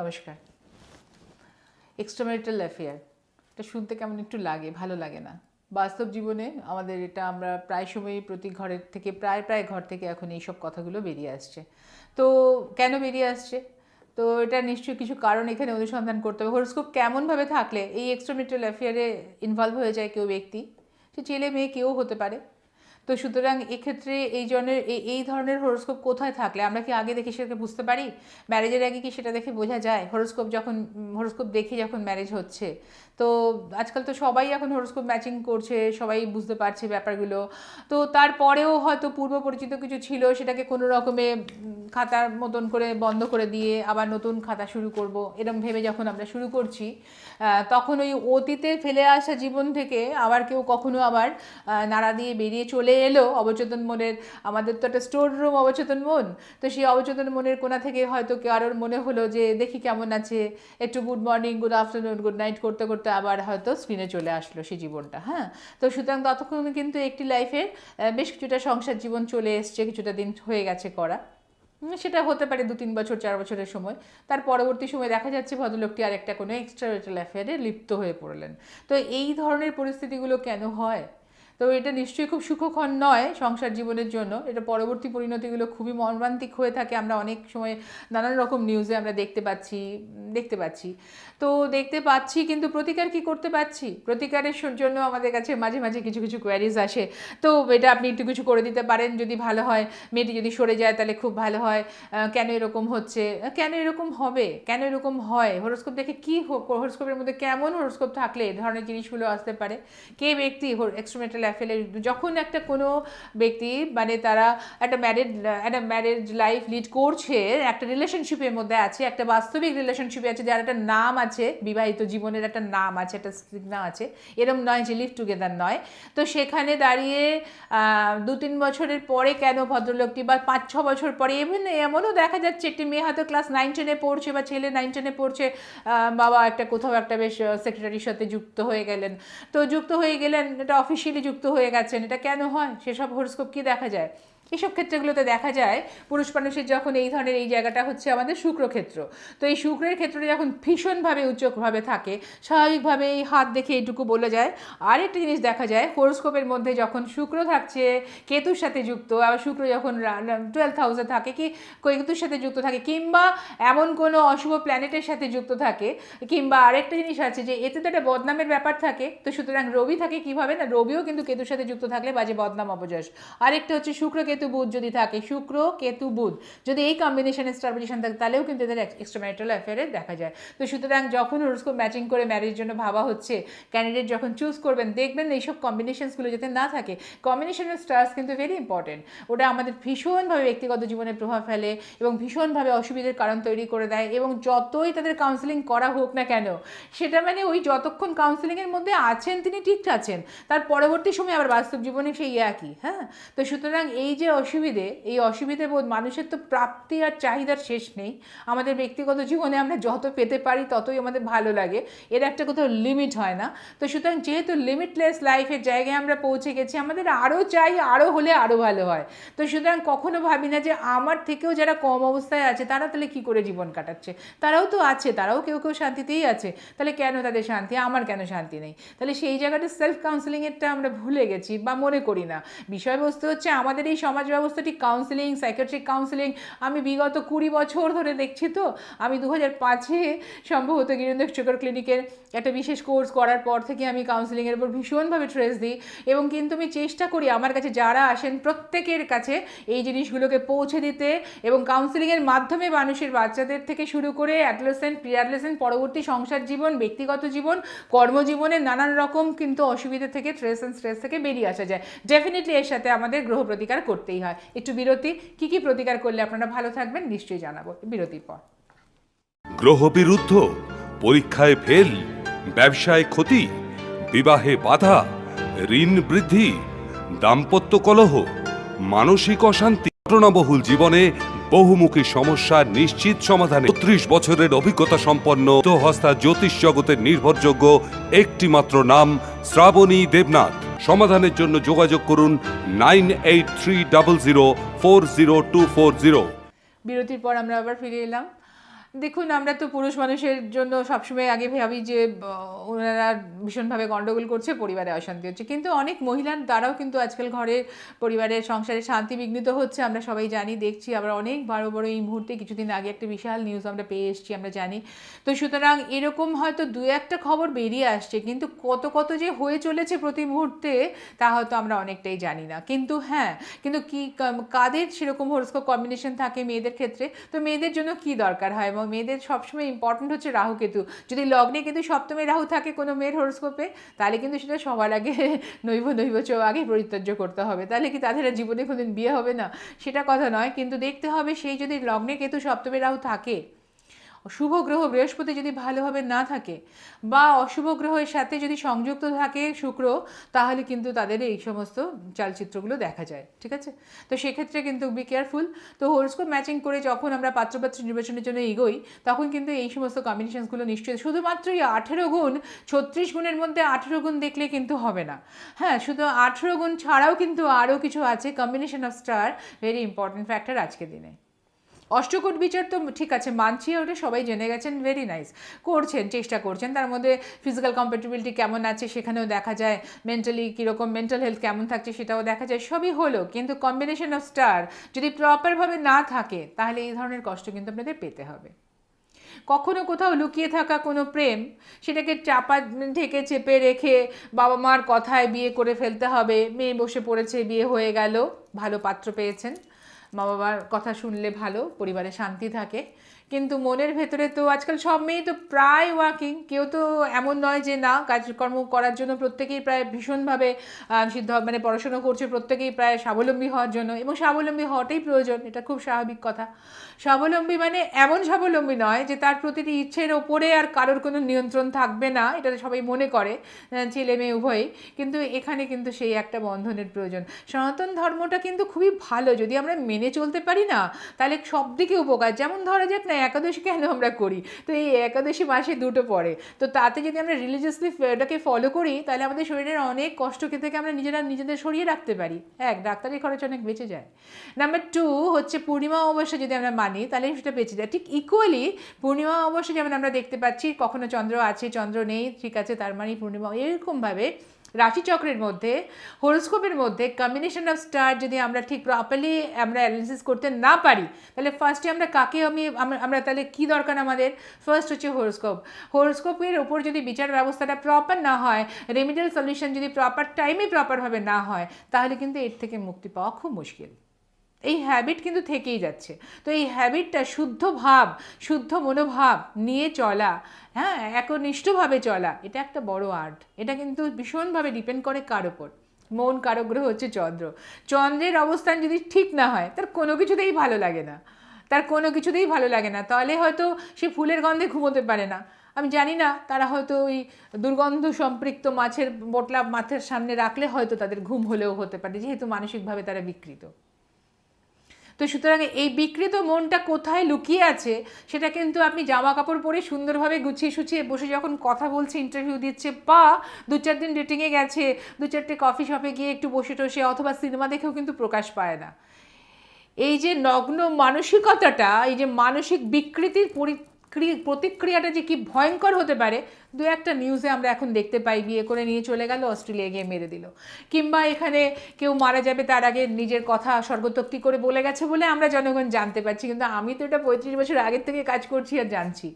নমস্কার। এক্সট্রামেরিটাল অ্যাফেয়ার এটা শুনতে কেমন একটু লাগে, ভালো লাগে না। বাস্তব জীবনে আমাদের এটা আমরা প্রায় সময়ই প্রতি ঘরের থেকে, প্রায় প্রায় ঘর থেকে এখন এইসব কথাগুলো বেরিয়ে আসছে। তো কেন বেরিয়ে আসছে? তো এটা নিশ্চয়ই কিছু কারণ এখানে অনুসন্ধান করতে হবে। হরস্কোপ কেমনভাবে থাকলে এই এক্সট্রামেরিটাল অ্যাফেয়ারে ইনভলভ হয়ে যায় কেউ ব্যক্তি? সে ছেলে, মেয়ে, কেউ হতে পারে। তো সুতরাং এক্ষেত্রে এই জনের এই ধরনের হরোস্কোপ কোথায় থাকলে আমরা কি আগে দেখে সেটাকে বুঝতে পারি? ম্যারেজের আগে কি সেটা দেখে বোঝা যায়? হরোস্কোপ যখন হরোস্কোপ দেখে যখন ম্যারেজ হচ্ছে তো আজকাল তো সবাই এখন হরোস্কোপ ম্যাচিং করছে, সবাই বুঝতে পারছে ব্যাপারগুলো। তো তারপরেও হয়তো পূর্ব পরিচিত কিছু ছিল, সেটাকে কোনো রকমে খাতার মতন করে বন্ধ করে দিয়ে আবার নতুন খাতা শুরু করব, এরম ভেবে যখন আমরা শুরু করছি তখন ওই অতীতে ফেলে আসা জীবন থেকে আবার কেউ কখনো আবার নাড়া দিয়ে বেরিয়ে চলে এলো। অবচেতন মনের, আমাদের তো একটা স্টোর রুম অবচেতন মন, তো সেই অবচেতন মনের কোনা থেকে হয়তো কারোর মনে হলো যে, দেখি কেমন আছে, একটু good morning good afternoon good night করতে করতে আবার হয়তো স্ক্রিনে চলে আসলো সেই জীবনটা হ্যাঁ? তো সুতরাং ততক্ষণ কিন্তু একটি লাইফের বেশ কিছুটা সংসার জীবন চলে এসছে, কিছুটা দিন হয়ে গেছে করা। সেটা হতে পারে দু তিন বছর, চার বছরের সময়। তার পরবর্তী সময় দেখা যাচ্ছে ভদ্রলোকটি আর একটা কোনো এক্সট্রা লাইফে লিপ্ত হয়ে পড়লেন। তো এই ধরনের পরিস্থিতিগুলো কেন হয়? তো এটা নিশ্চয়ই খুব সুখক্ষণ নয় সংসার জীবনের জন্য। এটা পরবর্তী পরিণতিগুলো খুবই মর্মান্তিক হয়ে থাকে। আমরা অনেক সময় নানান রকম নিউজে আমরা দেখতে পাচ্ছি দেখতে পাচ্ছি। তো দেখতে পাচ্ছি, কিন্তু প্রতিকার কি করতে পারছি? প্রতিকারের জন্য আমাদের কাছে মাঝে মাঝে কিছু কিছু কোয়ারিজ আসে। তো এটা আপনি একটু কিছু করে দিতে পারেন। যদি ভালো হয়, মেয়েটি যদি সরে যায় তাহলে খুব ভালো হয়। কেন এরকম হচ্ছে? কেন এরকম হবে? কেন এরকম হয়? হরোস্কোপ দেখে কি হরোস্কোপের মধ্যে কেমন হরোস্কোপ থাকলে এই ধরনের জিনিসগুলো আসতে পারে? কে ব্যক্তি এক্সট্রোমেটাল অ্যাফেলে যখন একটা কোনো ব্যক্তি মানে তারা একটা ম্যারেড একটা ম্যারেজ লাইফ লিড করছে, একটা রিলেশনশিপের মধ্যে আছে, একটা বাস্তবিক রিলেশনশিপে আছে, যার একটা নাম আছে, বিবাহিত জীবনের একটা নাম আছে, একটা সিগনা আছে, এরম নয় যে লিভ টুগেদার নয়। তো সেখানে দাঁড়িয়ে দু তিন বছরের পরে কেন ভদ্রলোকটি বা পাঁচ, ছ বছর পরে এমন এমনও দেখা যাচ্ছে একটি মেয়ে হয়তো ক্লাস নাইন টেনে পড়ছে বা ছেলে নাইন টেনে পড়ছে বাবা একটা কোথাও একটা বেশ সেক্রেটারির সাথে যুক্ত হয়ে গেলেন। তো যুক্ত হয়ে গেলেন, এটা অফিসিয়ালি যুক্ত হয়ে গেছেন এটা কেন হয়? সেসব হোরস্কোপ কি দেখা যায়? এইসব ক্ষেত্রগুলোতে দেখা যায়, পুরুষ মানুষের যখন এই ধরনের এই জায়গাটা হচ্ছে আমাদের শুক্রক্ষেত্র। তো এই শুক্রের ক্ষেত্রে যখন ভীষণভাবে উচ্চভাবে থাকে স্বাভাবিকভাবে এই হাত দেখে এইটুকু বলে যায়। আরেকটা জিনিস দেখা যায় হরস্কোপের মধ্যে যখন শুক্র থাকছে, কেতুর সাথে যুক্ত, আবার শুক্র যখন টুয়েলভ হাউসে থাকে, কি, কেতুর সাথে যুক্ত থাকে, কিংবা এমন কোনো অশুভ প্ল্যানেটের সাথে যুক্ত থাকে, কিংবা আরেকটা জিনিস আছে যে এতে তো একটা বদনামের ব্যাপার থাকে, তো সুতরাং রবি থাকে কীভাবে না, রবিও কিন্তু কেতুর সাথে যুক্ত থাকলে বাজে বদনাম অপযশ আরেকটা হচ্ছে শুক্র কেতু বুধ যদি থাকে, শুক্র, কেতু বুধ। যদি এই কম্বিনেশনের স্টার পজিশন থাকে, তাহলেও কিন্তু এদের এক্সট্রাম্যারিটাল অ্যাফেয়ারে দেখা যায়। তো সুতরাং যখন হরস্কোপ ম্যাচিং করে ম্যারেজের জন্য ভাবা হচ্ছে ক্যান্ডিডেট যখন চুজ করবেন, দেখবেন এইসব কম্বিনেশনসগুলো যাতে না থাকে। কম্বিনেশনের স্টার্স কিন্তু ভেরি ইম্পর্টেন্ট ওটা আমাদের ভীষণভাবে ব্যক্তিগত জীবনে প্রভাব ফেলে এবং ভীষণভাবে অসুবিধার কারণ তৈরি করে দেয় এবং যতই তাদের কাউন্সেলিং করা হোক না কেন, সেটা মানে ওই যতক্ষণ কাউন্সেলিংয়ের মধ্যে আছেন, তিনি ঠিক আছেন। তার পরবর্তী সময় আবার বাস্তব জীবনে সেই একই হ্যাঁ? তো সুতরাং এই যে অসুবিধে, এই অসুবিধে বোধ মানুষের তো প্রাপ্তি আর চাহিদার শেষ নেই। আমাদের ব্যক্তিগত জীবনে আমরা যত পেতে পারি, ততই আমাদের ভালো লাগে। এর একটা কোথাও লিমিট হয় না। তো সুতরাং যেহেতু লিমিটলেস লাইফের জায়গায় আমরা পৌঁছে গেছি, আমাদের আরও চাই আরও হলে আরও ভালো হয়। তো সুতরাং কখনো ভাবি না যে আমার থেকেও যারা কম অবস্থায় আছে, তারা তাহলে কি করে জীবন কাটাচ্ছে? তারাও তো আছে, তারাও কেউ কেউ শান্তিতেই আছে। তাহলে কেন তাদের শান্তি? আমার কেন শান্তি নেই? তাহলে সেই জায়গাটা সেলফ কাউন্সিলিংয়েরটা আমরা ভুলে গেছি বা মনে করি না। বিষয়বস্তু হচ্ছে আমাদের এই সমাজ ব্যবস্থাটি কাউন্সিলিং সাইকেট্রিক কাউন্সিলিং আমি বিগত কুড়ি বছর ধরে দেখছি তো, আমি দু হাজার পাঁচে সম্ভবত গিরেন্দ্র সুগার ক্লিনিকের একটা বিশেষ কোর্স করার পর থেকে আমি কাউন্সিলিংয়ের উপর ভীষণভাবে ট্রেস দিই এবং কিন্তু আমি চেষ্টা করি আমার কাছে যারা আসেন প্রত্যেকের কাছে এই জিনিসগুলোকে পৌঁছে দিতে এবং কাউন্সিলিংয়ের মাধ্যমে মানুষের বাচ্চাদের থেকে শুরু করে অ্যাডলেসেন্ট প্রিয়াডলেসেন্ট পরবর্তী সংসার জীবন, ব্যক্তিগত জীবন, কর্মজীবনের নানান রকম কিন্তু অসুবিধা থেকে স্ট্রেস অ্যান্ড স্ট্রেস থেকে বেরিয়ে আসা যায়। ডেফিনেটলি এর সাথে আমাদের গ্রহ প্রতিকার করতেই হয়। একটু বিরতি, কি কি প্রতিকার করলে আপনারা ভালো থাকবেন নিশ্চয়ই জানাব। বিরতির পর। গ্রহ বিরুদ্ধ পরীক্ষায় ফেল, ব্যবসায় ক্ষতি, বিবাহে বাধা, ঋণ বৃদ্ধি, দাম্পত্য কলহ, মানসিক অশান্তি, ঘটনাবহুল জীবনে বহুমুখী সমস্যার নিশ্চিত সমাধানে ত্রিশ বছরের অভিজ্ঞতা সম্পন্ন হস্তা জ্যোতিষ জগতের নির্ভরযোগ্য একটিমাত্র নাম শ্রাবণী দেবনাথ। সমাধানের জন্য যোগাযোগ করুন nine eight three double zero four zero two four zero. বিরতির পর আমরা আবার ফিরে এলাম। দেখুন, আমরা তো পুরুষ মানুষের জন্য সবসময় আগে ভাবি যে ওনারা ভীষণভাবে গন্ডগোল করছে, পরিবারে অশান্তি হচ্ছে। কিন্তু অনেক মহিলার দ্বারাও কিন্তু আজকাল ঘরের পরিবারের সংসারে শান্তি বিঘ্নিত হচ্ছে, আমরা সবাই জানি, দেখছি। আবার অনেক বড় বড় এই মুহূর্তে কিছুদিন আগে একটা বিশাল নিউজ আমরা পেয়ে এসেছি, আমরা জানি। তো সুতরাং এরকম হয়তো দু একটা খবর বেরিয়ে আসছে, কিন্তু কত কত যে হয়ে চলেছে প্রতি মুহূর্তে, তা হয়তো আমরা অনেকটাই জানি না। কিন্তু হ্যাঁ কিন্তু কি কাদের সেরকম হরস্কোপ কম্বিনেশন থাকে মেয়েদের ক্ষেত্রে? তো মেয়েদের জন্য কি দরকার হয়? এবং মেয়েদের সবসময় ইম্পর্টেন্ট হচ্ছে রাহু কেতু। যদি লগ্নে কিন্তু সপ্তমে রাহু থাকে কোনো মেয়ের হরস্কোপে তাহলে কিন্তু সেটা সবার আগে নৈব নৈব চৌ আগে পরিত্যাজ্য করতে হবে। তাহলে কি তাদের জীবনে কোনোদিন বিয়ে হবে না? সেটা কথা নয়, কিন্তু দেখতে হবে সেই যদি লগ্নে কেতু সপ্তমে রাহু থাকে শুভ গ্রহ বৃহস্পতি যদি ভালোভাবে না থাকে বা অশুভ গ্রহের সাথে যদি সংযুক্ত থাকে শুক্র, তাহলে কিন্তু তাদের এই সমস্ত চালচিত্রগুলো দেখা যায়, ঠিক আছে? তো সেক্ষেত্রে কিন্তু বি কেয়ারফুল তো হোরস্কোপ ম্যাচিং করে যখন আমরা পাত্রপাত্র নির্বাচনের জন্য এগোই, তখন কিন্তু এই সমস্ত কম্বিনেশনসগুলো নিশ্চয়ই শুধুমাত্রই আঠেরো গুণ, ছত্রিশ গুণের মধ্যে আঠেরো গুণ দেখলে কিন্তু হবে না। হ্যাঁ শুধু আঠেরো গুণ ছাড়াও কিন্তু আরও কিছু আছে combination of star very important factor আজকে দিনে। অষ্টকোট বিচার তো ঠিক আছে, মানছি ওটা, সবাই জেনে গেছেন ভেরি নাইস করছেন, চেষ্টা করছেন। তার মধ্যে ফিজিক্যাল কম্পেটিবিলিটি কেমন আছে সেখানেও দেখা যায় মেন্টালি কীরকম মেন্টাল হেলথ কেমন থাকছে সেটাও দেখা যায়, সবই হলো। কিন্তু কম্বিনেশন অফ স্টার যদি প্রপারভাবে না থাকে, তাহলে এই ধরনের কষ্ট কিন্তু আপনাদের পেতে হবে। কখনো কোথাও লুকিয়ে থাকা কোনো প্রেম, সেটাকে চাপা, ঢেকে, চেপে রেখে বাবা মার কথায় বিয়ে করে ফেলতে হবে। মেয়ে বসে পড়েছে, বিয়ে হয়ে গেল, ভালো পাত্র পেয়েছেন। মা বাবার কথা শুনলে ভালো পরিবারে শান্তি থাকে। কিন্তু মনের ভেতরে তো আজকাল সব মেয়েই তো প্রায় ওয়ার্কিং কেউ তো এমন নয় যে না, কাজকর্ম করার জন্য প্রত্যেকেই প্রায় ভীষণভাবে সিদ্ধ মানে পড়াশোনা করছে, প্রত্যেকেই প্রায় স্বাবলম্বী হওয়ার জন্য। এবং স্বাবলম্বী হওয়াটাই প্রয়োজন, এটা খুব স্বাভাবিক কথা। স্বাবলম্বী মানে এমন স্বাবলম্বী নয় যে তার প্রতিটি ইচ্ছের ওপরে আর কারোর কোনো নিয়ন্ত্রণ থাকবে না, এটা সবাই মনে করে ছেলে মেয়ে উভয়ই। কিন্তু এখানে কিন্তু সেই একটা বন্ধনের প্রয়োজন। সনাতন ধর্মটা কিন্তু খুবই ভালো, যদি আমরা মেনে চলতে পারি না, তাহলে সব দিকে উপকার। যেমন ধরা যাক না একাদশী কেন আমরা করি? তো এই একাদশী মাসে দুটো পড়ে। তো তাতে যদি আমরা রিলিজিয়াসলি এটাকে ফলো করি, তাহলে আমাদের শরীরের অনেক কষ্ট থেকে আমরা নিজেরা নিজেদের সরিয়ে রাখতে পারি। এক ডাক্তারি খরচ অনেক বেঁচে যায়। নাম্বার টু হচ্ছে পূর্ণিমা অমাবস্যা যদি আমরা মানি, তাহলে সেটা বেঁচে যায়। ঠিক ইকুয়ালি পূর্ণিমা অমাবস্যা যেমন আমরা দেখতে পাচ্ছি, কখনো চন্দ্র আছে, চন্দ্র নেই, ঠিক আছে, তার মানে পূর্ণিমা এরকমভাবে রাশিচক্রের মধ্যে হোরোস্কোপের মধ্যে কম্বিনেশন অফ স্টার যদি আমরা ঠিক প্রপারলি আমরা অ্যানালিসিস করতে না পারি, তাহলে ফার্স্টে আমরা কাকে আমি, আমরা- তাহলে কি দরকার আমাদের? ফার্স্ট হচ্ছে হোরোস্কোপ হোরোস্কোপের ওপর যদি বিচার ব্যবস্থাটা প্রপার না হয় রেমিডিয়াল সলিউশন যদি প্রপার টাইমে প্রপারভাবে না হয়, তাহলে কিন্তু এর থেকে মুক্তি পাওয়া খুব মুশকিল। এই হ্যাবিট কিন্তু থেকেই যাচ্ছে। তো এই হ্যাবিটটা শুদ্ধ ভাব, শুদ্ধ মনোভাব নিয়ে চলা হ্যাঁ একনিষ্ঠভাবে চলা, এটা একটা বড় আর্ট এটা কিন্তু ভীষণভাবে ডিপেন্ড করে কার ওপর মন কারগ্রহ হচ্ছে চন্দ্র। চন্দ্রের অবস্থান যদি ঠিক না হয়, তার কোনো কিছুতেই ভালো লাগে না। তার কোনো কিছুতেই ভালো লাগে না। তাহলে হয়তো সে ফুলের গন্ধে ঘুমোতে পারে না। আমি জানি না, তারা হয়তো ওই দুর্গন্ধ সম্পৃক্ত মাছের বটলা মাথার সামনে রাখলে হয়তো তাদের ঘুম হলেও হতে পারে, যেহেতু মানসিকভাবে তারা বিকৃত। তো সুতরাং এই বিকৃত মনটা কোথায় লুকিয়ে আছে, সেটা কিন্তু আপনি জামা কাপড় পরে সুন্দরভাবে গুছিয়ে সুছিয়ে বসে যখন কথা বলছে ইন্টারভিউ দিচ্ছে, বা দু চার দিন ডেটিংয়ে গেছে, দু চারটে কফি শপে গিয়ে একটু বসে টসে অথবা সিনেমা দেখেও কিন্তু প্রকাশ পায় না। এই যে নগ্ন মানসিকতাটা, এই যে মানসিক বিকৃতির পরিক্রি- প্রতিক্রিয়াটা যে কি ভয়ঙ্কর হতে পারে, দু একটা নিউজে আমরা এখন দেখতে পাই, বিয়ে করে নিয়ে চলে গেল, অস্ট্রেলিয়া গিয়ে মেরে দিল। কিংবা এখানে কেউ মারা যাবে, তার আগে নিজের কথা স্বর্গতোক্তি করে বলে গেছে বলে আমরা জনগণ জানতে পারছি। কিন্তু আমি তো এটা পঁয়ত্রিশ বছর আগের থেকে কাজ করছি আর জানছি।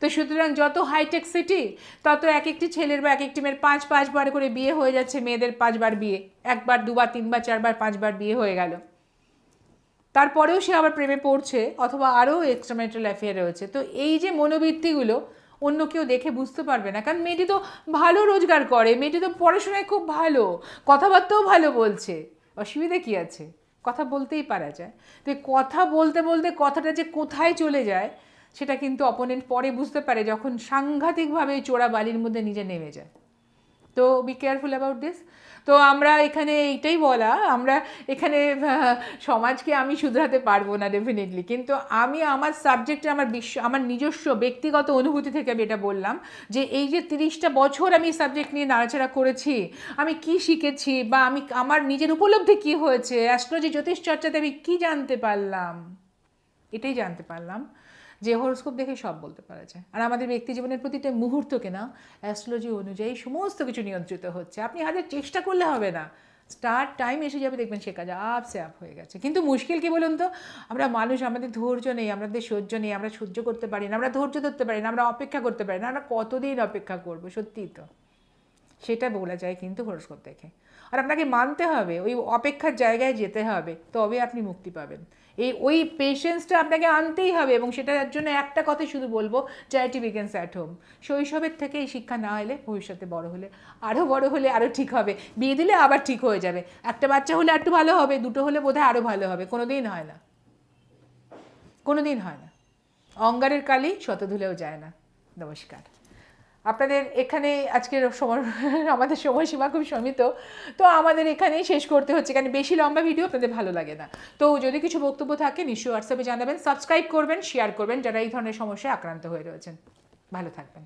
তো সুতরাং যত হাইটেক সিটি তত এক একটি ছেলের বা এক একটি মেয়ের পাঁচ, পাঁচবার করে বিয়ে হয়ে যাচ্ছে, মেয়েদের পাঁচবার বিয়ে। একবার, দুবার, তিনবার, চারবার, পাঁচবার বিয়ে হয়ে গেল। তারপরেও সে আবার প্রেমে পড়ছে অথবা আরও এক্সট্রামেটাল অ্যাফেয়ার রয়েছে। তো এই যে মনোবৃত্তিগুলো অন্য কেউ দেখে বুঝতে পারবে না। কারণ মেয়েটি তো ভালো রোজগার করে, মেয়েটি তো পড়াশোনায় খুব ভালো, কথাবার্তাও ভালো বলছে। অসুবিধা কী আছে? কথা বলতেই পারা যায়। তো কথা বলতে বলতে কথাটা যে কোথায় চলে যায়, সেটা কিন্তু অপোনেন্ট পরে বুঝতে পারে যখন সাংঘাতিকভাবে চোরা বালির মধ্যে নিজে নেমে যায়। তো বি কেয়ারফুল অ্যাবাউট দিস তো আমরা এখানে এইটাই বলা, আমরা এখানে সমাজকে আমি শুধরাতে পারব না ডেফিনেটলি কিন্তু আমি আমার সাবজেক্টে আমার বিশ্ব, আমার নিজস্ব ব্যক্তিগত অনুভূতি থেকে আমি এটা বললাম যে এই যে তিরিশটা বছর আমি এই সাবজেক্ট নিয়ে নাড়াচাড়া করেছি, আমি কি শিখেছি বা আমি আমার নিজের উপলব্ধি কি হয়েছে অ্যাস্ট্রোলজি জ্যোতিষ চর্চাতে আমি কি জানতে পারলাম? এটাই জানতে পারলাম। যে হরস্কোপ দেখে সব বলতে পারা যায়। আর আমাদের ব্যক্তি জীবনের প্রতিটা মুহূর্তকে না অ্যাস্ট্রোলজি অনুযায়ী সমস্ত কিছু নিয়ন্ত্রিত হচ্ছে। আপনি হাজার চেষ্টা করলে হবে না। স্টার্ট টাইম এসে যাবে, দেখবেন সে কাজ আপসে আপ হয়ে গেছে। কিন্তু মুশকিল কি বলুন তো? আমরা মানুষ, আমাদের ধৈর্য নেই, আমাদের সহ্য নেই, আমরা সহ্য করতে পারি না, আমরা ধৈর্য ধরতে পারি না, আমরা অপেক্ষা করতে পারি না, আমরা কতদিন অপেক্ষা করব? সত্যিই তো। সেটা বলা যায় কিন্তু হরস্কোপ দেখে। আর আপনাকে মানতে হবে, ওই অপেক্ষার জায়গায় যেতে হবে, তবে আপনি মুক্তি পাবেন। এই ওই পেশেন্সটা আপনাকে আনতেই হবে এবং সেটার জন্য একটা কথা শুধু বলব চ্যারিটি বিগেন্স অ্যাট হোম শৈশবের থেকে এই শিক্ষা না এলে ভবিষ্যতে বড় হলে আরও বড় হলে আরও ঠিক হবে, বিয়ে দিলে আবার ঠিক হয়ে যাবে। একটা বাচ্চা হলে একটু ভালো হবে, দুটো হলে বোধহয় আরও ভালো হবে কোনো দিন হয় না। কোনো দিন হয় না। অঙ্গারের কালি শতধুলেও যায় না। নমস্কার। আপনাদের এখানে আজকের সময়, আমাদের সময়সীমা খুব সীমিত, তো আমাদের এখানেই শেষ করতে হচ্ছে কারণ বেশি লম্বা ভিডিও আপনাদের ভালো লাগে না। তো যদি কিছু বক্তব্য থাকে, নিশ্চয়ই হোয়াটসঅ্যাপে জানাবেন সাবস্ক্রাইব করবেন শেয়ার করবেন, যারা এই ধরনের সমস্যায় আক্রান্ত হয়ে রয়েছেন। ভালো থাকবেন।